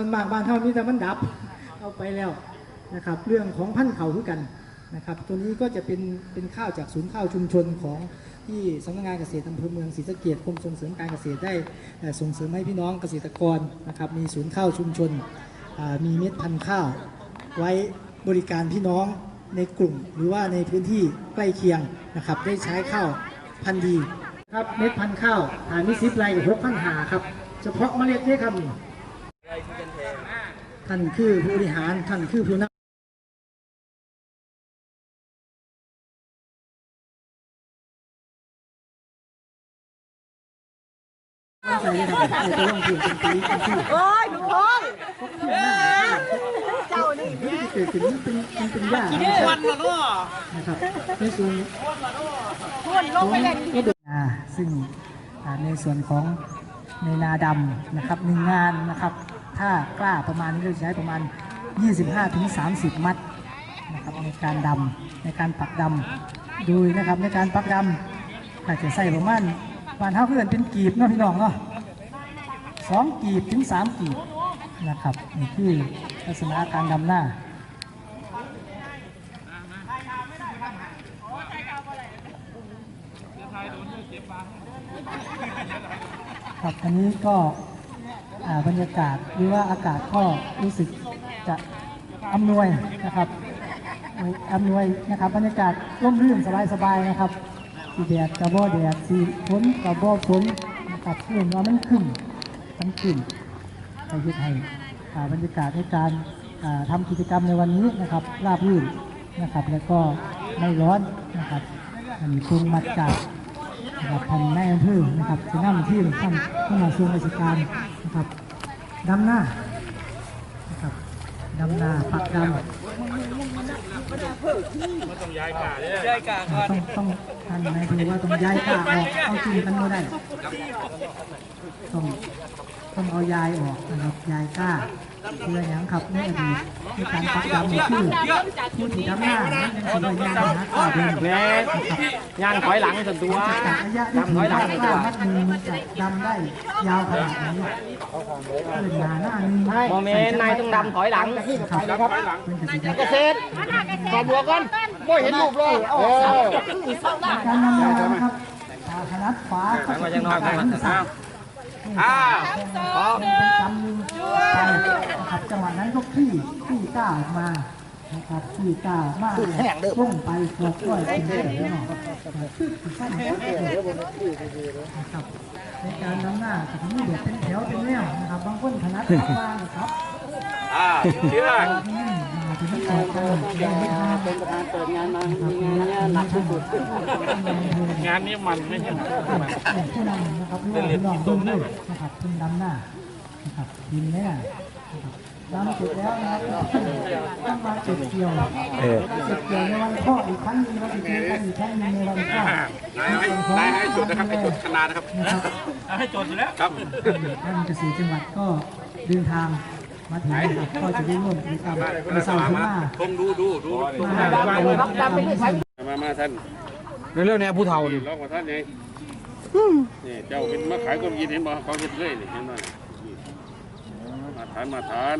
ส่วนมากบ้านเท่านี้แต่มันดับเอาไปแล้วนะครับ เรื่องของพันธุ์เขาคือกันนะครับ ตัวนี้ก็จะเป็นเป็นข้าวจากศูนย์ข้าวชุมชนของที่สำนักงานเกษตรอำเภอเมืองศรีสะเกษกรมส่งเสริมการเกษตรได้ส่งเสริมให้พี่น้องเกษตรกรนะครับ มีศูนย์ข้าวชุมชนมีเม็ดพันธุ์ข้าว ไว้บริการพี่น้องในกลุ่ม หรือว่าในพื้นที่ใกล้เคียงนะครับ ได้ใช้ข้าวพันธุ์ดีครับเม็ดพันธุ์ข้าวฐานมิสิบไรกับหกพันหาครับ เฉพาะเมล็ดนี่ครับ ท่านคือผู้บริหารท่านคือผู้นำใส่เลยครับใส่ตัวลงทุนเป็นปีเป็นที่โอ้ยลุงพงเจ้านี่ที่เกิดขึ้นมันเป็นเป็นยากวันละเนาะนะครับในส่วนทุนลงไปเล่นอ่าซึ่งในส่วนของในนาดำนะครับหนึ่งงานนะครับ ถ้ากล้าประมาณนี้เราจะใช้ประมาณ 25-30 มัดนะครับในการดำในการปักดำโดยนะครับในการปักดำอาจจะใส่ประมาณประมาณเท่าเพื่อนเป็นกีบเนาะพี่น้องเนาะสองกีบถึงสามกีบนะครับนี่คือลักษณะการดำหน้าครับอันนี้ก็ บรรยากาศหรือว่าอากาศก็รู้สึกจะอำนวยนะครับอำนวยนะครับบรรยากาศร่มรื่นสบายๆนะครับสีแดดกระบอกแดดสีฝนกระบอกฝนนะครับเห็นว่ามันขึ้นมันขึ้นไปยึดให้บรรยากาศในการอ่ากิจกรรมในวันนี้นะครับราบรื่นนะครับ แล้วก็ไม่ร้อนนะครับอันนี้คงมาจาก นะครับท่านนายอำเภอนะครับจะนำทีมท่านผู้มาส่วนราชการนะครับดำหน้านะครับดำหน้าปักดำต้องย้ายกาเลยย้ายกาก่อนต้องต้องท่านนายอำเภอว่าต้องย้ายกาออกเอาจริงกันไม่ได้ต้องต้องเอายายออกนะครับยายกล้าเพื่ออย่างครับในอดีตในการปักดำนี่คือผู้ที่ดำหน้านั้นยังถือว่ายายหาข้าวเดินแม่ย่างถอยหลังสันตัวจากระยะที่ย่างถอยหลังสันตัวมัดมือมันจะดำได้ยาวขนาดนี้เกิดหนาหน้านึงโมเมนต์นายต้องดำถอยหลังครับเป็นกสิกรรมเกษตรขอบัวก่อนบ่เห็นรูปเลยเออการนำงานนะครับขาขนาดขวาเข้าไปที่ขาที่สามอ้าวพอเป็นคำหนึ่งไปนะครับ จังหวะนั้นก็ขี้ขี้ก้าออกมานะครับขี้ก้ามากพุ่งไปกดก้อยเป็นเสียงหน่อยสั้นนะครับในการนำหน้าจะทำให้เด็กเป็นแถวเป็นแนวนะครับบางคนถนัดขวานะครับอ่าเชื่อเป็นประธานเปิดงานมามีงานหนักที่สุดงานนี้มันไม่ใช่มันผู้นำนะครับผู้นำน้องตุ้มด้วยนะครับตุ้มดำหน้า นะครับทีมแน่นะครับดำเสร็จแล้วนะครับต้องมาเก็บเกี่ยวเก็บเกี่ยวในวันพ่ออีกครั้งหนึงเราจะเจอกันอีกครั้งหนึงในวันพ่อได้ให้จุดนะครับให้จุดขนาดนะครับนะครับให้โจทย์อยู่แล้วครับท่านเกษตรจังหวัดก็เดินทางมาถึงนะครับก็จะได้ร่วมกิจกรรมในเสาร์ข้างหน้าชมดูดูดูมามามาท่านในเรื่องนี้ผู้เฒ่าดิลองมาท่านเองนี่เจ้าเป็นมาขายก็ยินเห็นบ่เขาเห็นเลยนี่เห็นไหม มาทานมาทาน